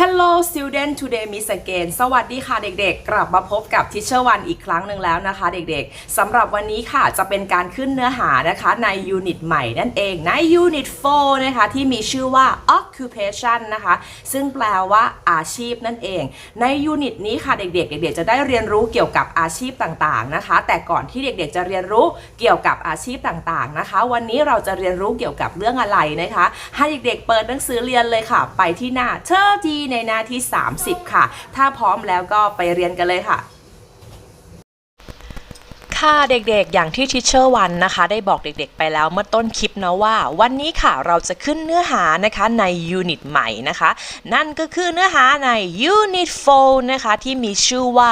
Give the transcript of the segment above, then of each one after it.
Hello student today miss again สวัสดีค่ะเด็กๆ กลับมาพบกับ Teacher One อีกครั้งหนึ่งแล้วนะคะเด็กๆ สำหรับวันนี้ค่ะจะเป็นการขึ้นเนื้อหานะคะใน Unit ใหม่นั่นเองใน Unit 4นะคะที่มีชื่อว่า occupation นะคะ ซึ่งแปลว่าอาชีพนั่นเอง ใน Unit นี้ค่ะเด็กๆ เด็กๆ จะได้เรียนรู้เกี่ยวกับอาชีพต่างๆนะคะ แต่ก่อนที่เด็กๆ จะเรียนรู้เกี่ยวกับอาชีพต่างๆนะคะ วันนี้เราจะเรียนรู้เกี่ยวกับเรื่องอะไรนะคะ ให้เด็กๆ เปิดหนังสือเรียนเลยค่ะ ไปที่หน้าเทอร์ทีในหน้าที่ 30 ค่ะ ถ้าพร้อมแล้วก็ไปเรียนกันเลยค่ะค่ะเด็กๆ อย่างที่ทิเชอร์วันนะคะ ได้บอกเด็กๆไปแล้วเมื่อต้นคลิปนะว่า วันนี้ค่ะเราจะขึ้นเนื้อหานะคะในยูนิตใหม่นะคะ นั่นก็คือเนื้อหาในยูนิตโฟนะคะ ที่มีชื่อว่า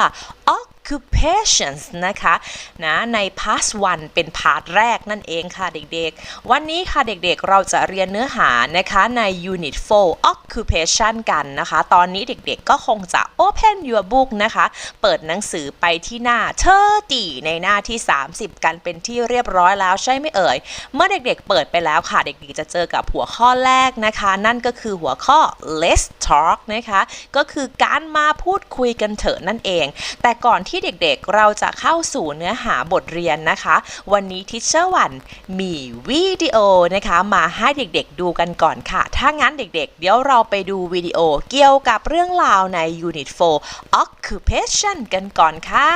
occupations นะคะนะใน past one เป็นพาร์ทแรกนั่นเองค่ะเด็กๆ วันนี้ค่ะเด็กๆ เราจะเรียนเนื้อหานะคะใน Unit 4 occupation กันนะคะ ตอนนี้เด็กๆ ก็คงจะ open your book นะคะ เปิดหนังสือไปที่หน้าเทอร์ตีในหน้าที่ 30 กันเป็นที่เรียบร้อยแล้วใช่ไหมเอ่ย เมื่อเด็กๆ เปิดไปแล้วค่ะเด็กๆ จะเจอกับหัวข้อแรกนะคะ นั่นก็คือหัวข้อ let's talk นะคะ ก็คือการมาพูดคุยกันเถอะนั่นเอง แต่ก่อนที่เด็กๆ เราจะเข้าสู่เนื้อหาบทเรียนนะคะ วันนี้ทิชเชอร์วันมีวิดีโอนะคะมาให้เด็กๆดูกันก่อนค่ะ ถ้างั้นเด็กๆ เดี๋ยวเราไปดูวิดีโอเกี่ยวกับเรื่องราวใน Unit 4 Occupation กันก่อนค่ะ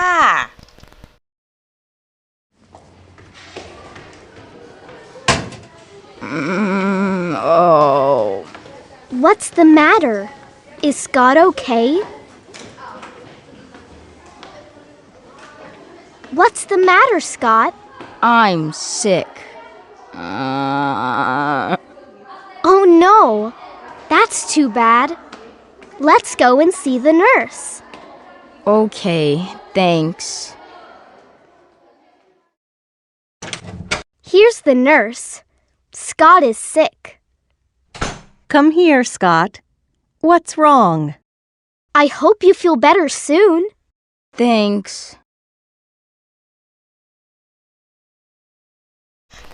Oh. What's the matter? Is Scott okay? What's the matter, Scott? I'm sick. Uh, Oh no! That's too bad. Let's go and see the nurse. okay, thanks. Here's the nurse. Scott is sick. Come here, Scott. What's wrong? I hope you feel better soon. Thanks.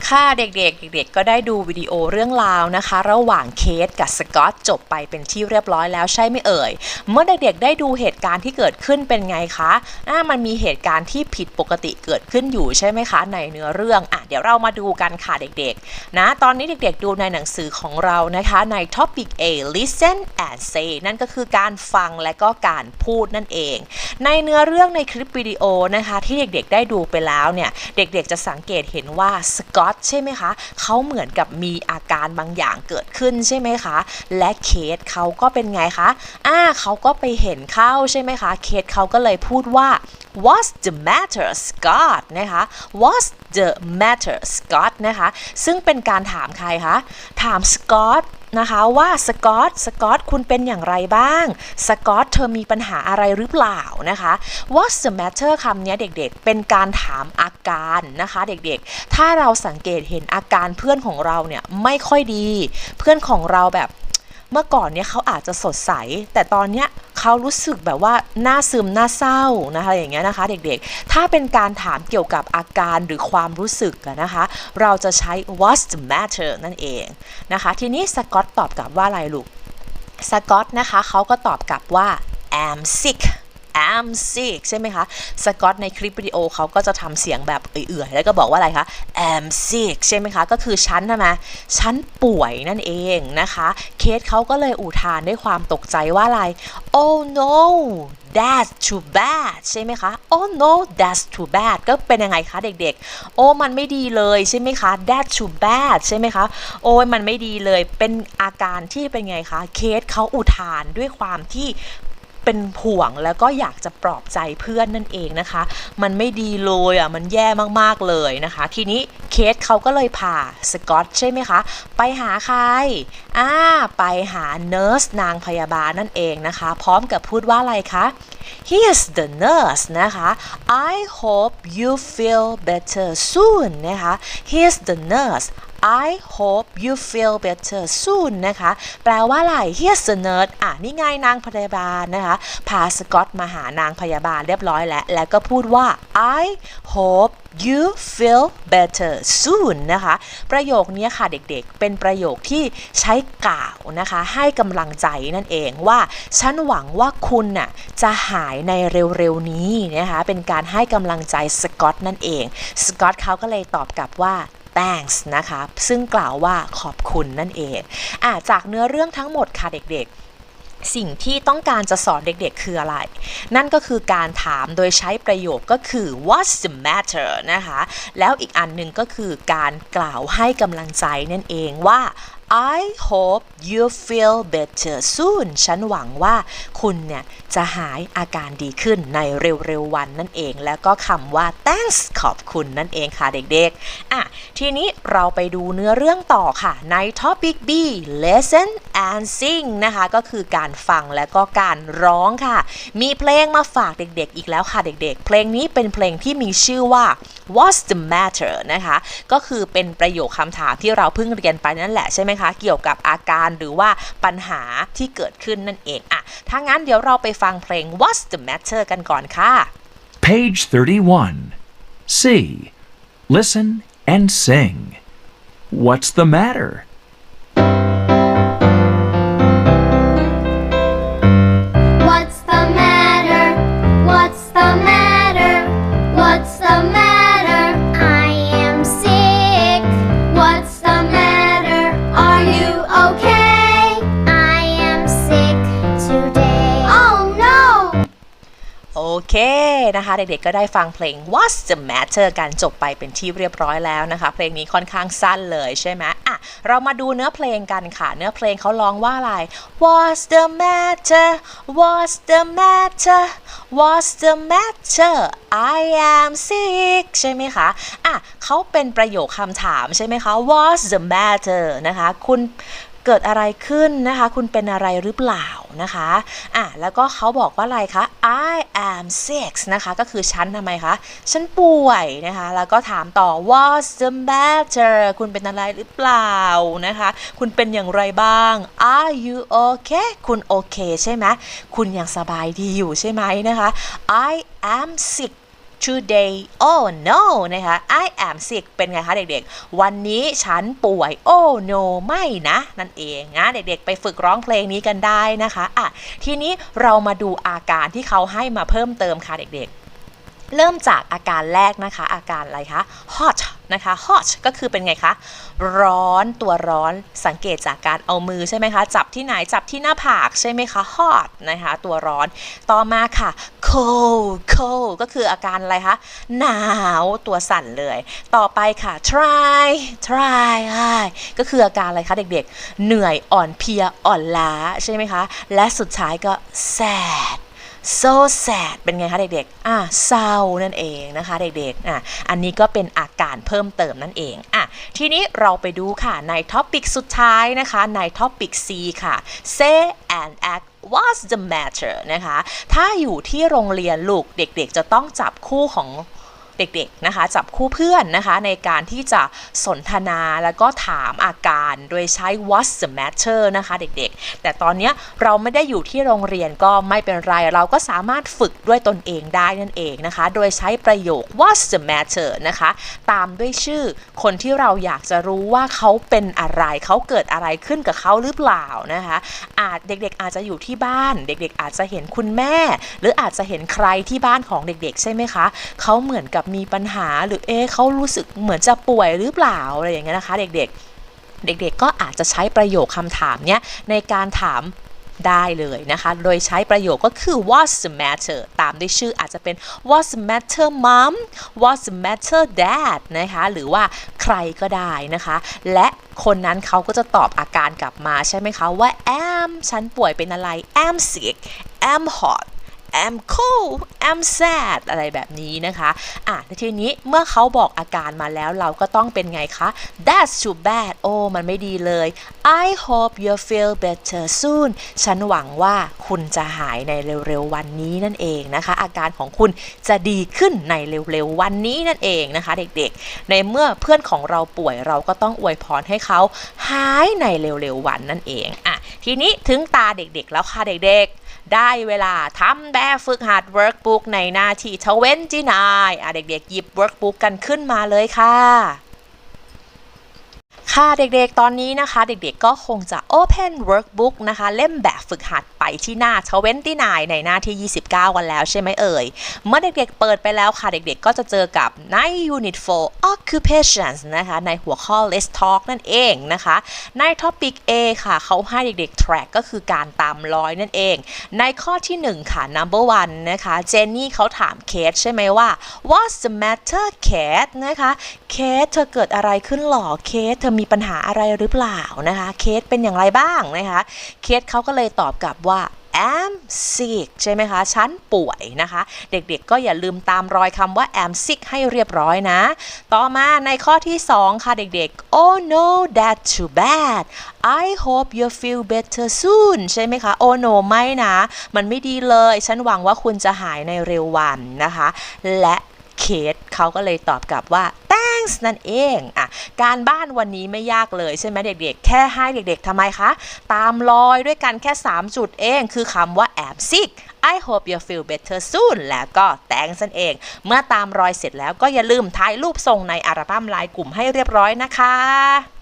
ค่ะเด็กๆ เด็กๆ ก็ได้ดูวิดีโอเรื่องราวนะคะ ระหว่างเคสกับสกอตจบไปเป็นที่เรียบร้อยแล้วใช่ไหมเอ่ย เมื่อเด็กๆ ได้ดูเหตุการณ์ที่เกิดขึ้นเป็นไงคะอ่ามันมีเหตุการณ์ที่ผิดปกติเกิดขึ้นอยู่ใช่ไหมคะ ในเนื้อเรื่องอะเดี๋ยวเรามาดูกันค่ะเด็กๆ นะ ตอนนี้เด็กๆ ดูในหนังสือของเรานะคะใน topic A listen and say นั่นก็คือการฟังและก็การพูดนั่นเอง ในเนื้อเรื่องในคลิปวิดีโอนะคะที่เด็กๆ ได้ดูไปแล้วเนี่ยเด็กๆ จะสังเกตเห็นว่าสกอตใช่ไหมคะเขาเหมือนกับมีอาการบางอย่างเกิดขึ้นใช่ไหมคะ และเคสเขาก็เป็นไงคะอ่าเขาก็ไปเห็นเข้าใช่ไหมคะ เคสเขาก็เลยพูดว่า what's the matter Scott นะคะ what's the matter Scott นะคะ ซึ่งเป็นการถามใครคะ ถามสกอต นะคะว่าสกอตสกอตคุณเป็นอย่างไรบ้างสกอตเธอมีปัญหาอะไรหรือเปล่านะคะ what's the matter คำนี้เด็กๆ เป็นการถามอาการนะคะเด็กๆ ถ้าเราสังเกตเห็นอาการเพื่อนของเราเนี่ยไม่ค่อยดี เพื่อนของเราแบบเมื่อก่อนเนี่ยเขาอาจจะสดใส แต่ตอนเนี้ย เขารู้สึกแบบว่าหน้าซึมหน้าเศร้านะคะอย่างเงี้ยนะคะเด็กๆ ถ้าเป็นการถามเกี่ยวกับอาการหรือความรู้สึกนะคะ เราจะใช้ what's the matter นั่นเองนะคะ ทีนี้สกอตตอบกลับว่าอะไรลูกสกอตนะคะเขาก็ตอบกลับว่า am sick am sick ใช่ไหมคะสกอตในคลิปวิดีโอเขาก็จะทำเสียงแบบเอื่อยๆ แล้วก็บอกว่าอะไรคะ am sick ใช่ไหมคะ ก็คือฉันนะมฉันป่วยนั่นเองนะคะ เคสเขาก็เลยอุทานด้วยความตกใจว่าอะไร oh no that's too bad ใช่ไหมคะ oh no that's too bad ก็เป็นยังไงคะเด็กๆ โอ้มันไม่ดีเลยใช่ไหมคะ that's too bad ใช่ไหมคะ โอ้ยมันไม่ดีเลย เป็นอาการที่เป็นไงคะ เคสเขาอุทานด้วยความที่ เป็นห่วงแล้วก็อยากจะปลอบใจเพื่อนนั่นเองนะคะ มันไม่ดีเลยอะมันแย่มากๆเลยนะคะ ทีนี้เคสเขาก็เลยพาสกอตใช่ไหมคะ ไปหาใครอ่าไปหาเนิร์สนางพยาบาลนั่นเองนะคะ พร้อมกับพูดว่าอะไรคะ Here's the nurse นะคะ I hope you feel better soon นะคะ Here's the nurse I hope you feel better soon นะคะ แปลว่าอะไร Here's the nurse อะนี่ไงนางพยาบาลนะคะ พาสกอตมาหานางพยาบาลเรียบร้อยแล้ว แล้วก็พูดว่า I hope you feel better soon นะคะ ประโยคนี้ค่ะเด็กๆ เป็นประโยคที่ใช้กล่าวนะคะ ให้กำลังใจนั่นเองว่า ฉันหวังว่าคุณน่ะจะหายในเร็วๆนี้นะคะ เป็นการให้กำลังใจสกอตนั่นเอง สกอตเขาก็เลยตอบกลับว่า thanks นะคะ ซึ่งกล่าวว่าขอบคุณนั่นเองอะจากเนื้อเรื่องทั้งหมดค่ะเด็กๆสิ่งที่ต้องการจะสอนเด็กๆ คืออะไร นั่นก็คือการถามโดยใช้ประโยคก็คือ what's the matter นะคะ แล้วอีกอันหนึ่งก็คือการกล่าวให้กำลังใจนั่นเองว่า I hope you feel better soon ฉันหวังว่าคุณเนี่ยจะหายอาการดีขึ้นในเร็วๆวันนั่นเอง แล้วก็คำว่า thanks ขอบคุณนั่นเองค่ะเด็กๆ อะ ทีนี้เราไปดูเนื้อเรื่องต่อค่ะใน topic B listen and sing นะคะ ก็คือการฟังและก็การร้องค่ะ มีเพลงมาฝากเด็กๆ อีกแล้วค่ะเด็กๆ เพลงนี้เป็นเพลงที่มีชื่อว่า What's the matter นะคะ ก็คือเป็นประโยคคำถามที่เราเพิ่งเรียนไปนั่นแหละใช่ไหมคะเกี่ยวกับอาการหรือว่าปัญหาที่เกิดขึ้นนั่นเองอะถ้างั้นเดี๋ยวเราไปฟังเพลง What's the matter กันก่อนค่ะ Page 31. C. Listen and sing. What's the matter? เคนะคะเด็กๆก็ได้ฟังเพลง What's the matter กันจบไปเป็นที่เรียบร้อยแล้วนะคะ เพลงนี้ค่อนข้างสั้นเลยใช่ไหมอะเรามาดูเนื้อเพลงกันค่ะ เนื้อเพลงเขาร้องว่าอะไร What's the matter What's the matter What's the matter I am sick ใช่ไหมคะอะเขาเป็นประโยคคำถามใช่ไหมคะ What's the matter นะคะ คุณ เกิดอะไรขึ้นนะคะ คุณเป็นอะไรหรือเปล่านะคะอะแล้วก็เขาบอกว่าอะไรคะ I am sick นะคะ ก็คือฉันทำไมคะ ฉันป่วยนะคะ แล้วก็ถามต่อ What's the matter คุณเป็นอะไรหรือเปล่านะคะ คุณเป็นอย่างไรบ้าง Are you okay คุณโอเคใช่ไหม คุณยังสบายดีอยู่ใช่ไหมนะคะ I am sick today oh no นะคะ I am sick เป็นไงคะเด็กๆ วันนี้ฉันป่วย oh no ไม่นะ นั่นเองนะเด็กๆ ไปฝึกร้องเพลงนี้กันได้นะคะอะทีนี้เรามาดูอาการที่เขาให้มาเพิ่มเติมค่ะเด็กๆ เริ่มจากอาการแรกนะคะ อาการอะไรคะ hot นะคะ hot ก็คือเป็นไงคะ ร้อนตัวร้อนสังเกตจากการเอามือใช่ไหมคะ จับที่ไหนจับที่หน้าผากใช่ไหมคะ hot นะคะ ตัวร้อนต่อมาค่ะ cold cold ก็คืออาการอะไรคะหนาวตัวสั่นเลย ต่อไปค่ะ try try ก็คืออาการอะไรคะเด็กๆ เหนื่อยอ่อนเพลียอ่อนล้าใช่ไหมคะ และสุดท้ายก็ sad so sad เป็นไงคะเด็กๆ อะเศร้านั่นเองนะคะเด็กๆ อะ อันนี้ก็เป็นอาการเพิ่มเติมนั่นเอง อะ ทีนี้เราไปดูค่ะในท็อปิกสุดท้ายนะคะ ในท็อปิก C ค่ะ say and act what's the matter นะคะ ถ้าอยู่ที่โรงเรียนลูกเด็กๆ จะต้องจับคู่ของ เด็กๆนะคะ จับคู่เพื่อนนะคะในการที่จะสนทนาแล้วก็ถามอาการโดยใช้ what's the matter นะคะเด็กๆ แต่ตอนนี้เราไม่ได้อยู่ที่โรงเรียนก็ไม่เป็นไร เราก็สามารถฝึกด้วยตนเองได้นั่นเองนะคะ โดยใช้ประโยค what's the matter นะคะ ตามด้วยชื่อคนที่เราอยากจะรู้ว่าเขาเป็นอะไรเขาเกิดอะไรขึ้นกับเขาหรือเปล่านะคะอาจเด็กๆอาจจะอยู่ที่บ้าน เด็กๆ อาจจะเห็นคุณแม่ หรืออาจจะเห็นใครที่บ้านของเด็กๆ ใช่ไหมคะเขาเหมือนกับบมีปัญหาหรือเอ๊ะเขารู้สึกเหมือนจะป่วยหรือเปล่าอะไรอย่างเงี้ยนะคะ เด็กๆ เด็กๆ ก็อาจจะใช้ประโยคคำถามเนี้ยในการถามได้เลยนะคะ โดยใช้ประโยคก็คือ what's the matter ตามด้วยชื่ออาจจะเป็น what's the matter mom what's the matter dad นะคะ หรือว่าใครก็ได้นะคะ และคนนั้นเขาก็จะตอบอาการกลับมาใช่ไหมคะ ว่า am ฉันป่วยเป็นอะไร am sick am hot I'm cool I'm sad อะไรแบบนี้นะคะอะทีนี้เมื่อเขาบอกอาการมาแล้วเราก็ต้องเป็นไงคะ That's too bad โอ้มันไม่ดีเลย I hope you feel better soon ฉันหวังว่าคุณจะหายในเร็วๆวันนี้นั่นเองนะคะ อาการของคุณจะดีขึ้นในเร็วๆวันนี้นั่นเองนะคะ เด็กๆ ในเมื่อเพื่อนของเราป่วยเราก็ต้องอวยพรให้เขาหายในเร็วๆวันนั่นเองอะทีนี้ถึงตาเด็กๆแล้วค่ะเด็กๆ ได้เวลาทำแบบฝึกหัด workbook ในหน้าที่29อะเด็กๆ หยิบ workbook กันขึ้นมาเลยค่ะ ค่ะเด็กๆ ตอนนี้นะคะ เด็กๆ ก็คงจะ Open Workbook นะคะ เล่มแบบฝึกหัดไปที่หน้า29ในหน้าที่ 29 กันแล้วใช่ไหมเอ่ย เมื่อเด็กๆ เปิดไปแล้วค่ะ เด็กๆ ก็จะเจอกับใน Unit 4 Occupations นะคะ ในหัวข้อ Let's Talk นั่นเองนะคะ ใน Topic A ค่ะ เขาให้เด็กๆ track ก็คือการตามรอยนั่นเอง ในข้อที่ 1 ค่ะ number one นะคะเจนนี่เขาถามเคทใช่ไหมว่า What's the matter Kate นะคะเคทเธอเกิดอะไรขึ้นหรอเคทเธอมีปัญหาอะไรหรือเปล่านะคะ เคทเป็นอย่างไรบ้างนะคะ เคทเขาก็เลยตอบกลับว่า am sick ใช่ไหมคะ ฉันป่วยนะคะ เด็กๆก็อย่าลืมตามรอยคำว่า am sick ให้เรียบร้อยนะ ต่อมาในข้อที่ 2 ค่ะเด็กๆ oh no that's too bad I hope you feel better soon ใช่ไหมคะ oh no ไม่นะ มันไม่ดีเลย ฉันหวังว่าคุณจะหายในเร็ววันนะคะ และเคทเขาก็เลยตอบกลับว่า things นั่นเองอะการบ้านวันนี้ไม่ยากเลยใช่ไหมเด็กๆ แค่ให้เด็กๆทำไมคะ ตามรอยด้วยกันแค่ 3 จุดเอง คือคำว่า am sick I hope you feel better soon แล้วก็ thanks นั่นเอง เมื่อตามรอยเสร็จแล้วก็อย่าลืมถ่ายรูปส่งในอัลบั้มไลน์กลุ่มให้เรียบร้อยนะคะ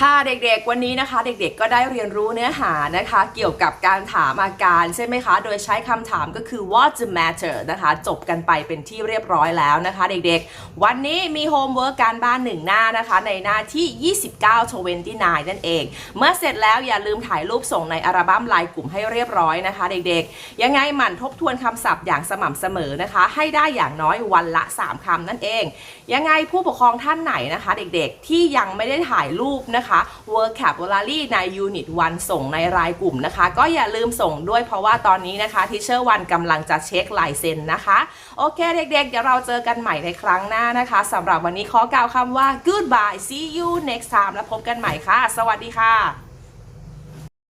ค่ะเด็กๆวันนี้นะคะ เด็กๆก็ได้เรียนรู้เนื้อหานะคะ เกี่ยวกับการถามอาการใช่ไหมคะ โดยใช้คำถามก็คือ what's the matter นะคะ จบกันไปเป็นที่เรียบร้อยแล้วนะคะ เด็กๆ วันนี้มีโฮมเวิร์กการบ้านหนึ่งหน้านะคะ ในหน้าที่ 29 29นั่นเอง เมื่อเสร็จแล้วอย่าลืมถ่ายรูปส่งในอัลบั้มไลน์กลุ่มให้เรียบร้อยนะคะ เด็กๆ ยังไงหมั่นทบทวนคำศัพท์อย่างสม่ำเสมอนะคะ ให้ได้อย่างน้อยวันละ 3คำนั่นเอง ยังไงผู้ปกครองท่านไหนนะคะ เด็กๆ ที่ยังไม่ได้ถ่ายรูปนะคะ vocabulary ใน unit 1 ส่งในรายกลุ่มนะคะ ก็อย่าลืมส่งด้วยเพราะว่าตอนนี้นะคะ teacher 1กำลังจะเช็คลายเซ็นนะคะ โอเคเด็กๆ เดี๋ยวเราเจอกันใหม่ในครั้งหน้านะคะสำหรับวันนี้ขอกล่าวคำว่า goodbye see you next time แล้วพบกันใหม่ค่ะ สวัสดีค่ะ